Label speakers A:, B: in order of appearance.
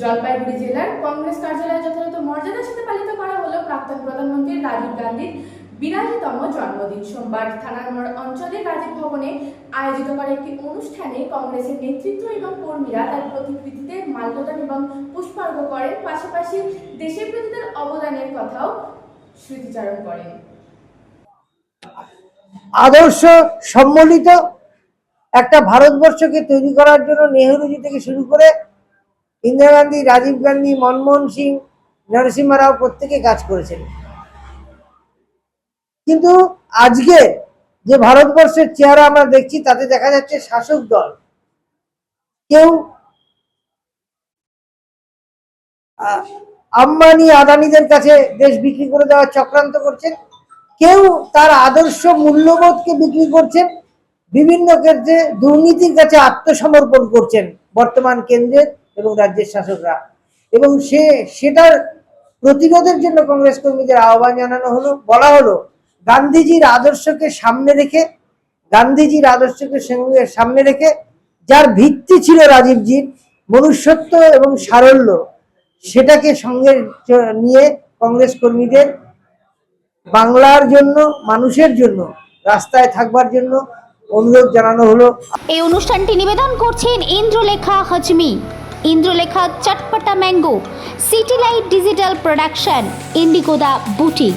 A: জলপাইগুড়ি জেলার কংগ্রেস কার্যালয়ে যথাযথ মর্যাদার সাথে পালিত করা হলো প্রাক্তন প্রধানমন্ত্রী রাজীব গান্ধীর বিরাশিতম জন্মদিন। সোমবার থানার অঞ্চলের রাজীব ভবনে আয়োজিত করা একটি অনুষ্ঠানে কংগ্রেসের নেতৃত্ব এবং কর্মীরা তার প্রতিকৃতিতে মাল্যদান এবং পুষ্পার্ঘ করেন। পাশাপাশি দেশের প্রতি তার অবদানের কথাও স্মৃতিচারণ করেন।
B: আদর্শ সম্মিলিত একটা ভারতবর্ষকে তৈরি করার জন্য নেহরুজি থেকে শুরু করে ইন্দিরা গান্ধী, রাজীব গান্ধী, মনমোহন সিং, নরসিংহ রাও প্রত্যেকে কাজ করেছেন। কিন্তু আজকে যে ভারতবর্ষের চেহারা আমরা দেখছি, তাতে দেখা যাচ্ছে শাসক দল। কেউ আম্বানি, আদানিদের কাছে দেশ বিক্রি করে দেওয়ার চক্রান্ত করছেন। কেউ তার আদর্শ মূল্যবোধকে বিক্রি করছেন। বিভিন্ন ক্ষেত্রে দুর্নীতির কাছে আত্মসমর্পণ করছেন বর্তমান কেন্দ্রের এবং রাজ্যের শাসকরা। এবং সে, সেটার প্রতিরোধের জন্য কংগ্রেস কর্মীদের আহ্বান জানানো হলো, বলা হলো, গান্ধীজির আদর্শকে সামনে রেখে, গান্ধীজির আদর্শকে সঙ্গে সামনে রেখে, যার ভিত্তি ছিল রাজীবজির মনুষ্যত্ব এবং সারল্য, সেটাকে সঙ্গে নিয়ে কংগ্রেস কর্মীদের বাংলার জন্য, মানুষের জন্য, রাস্তায় থাকবার জন্য অনুরোধ জানানো হলো।
C: এই অনুষ্ঠানটি নিবেদন করছেন Indralekha হজমি। Indralekha চটপটা mango city light digital production ইন্ডিগোদা boutique.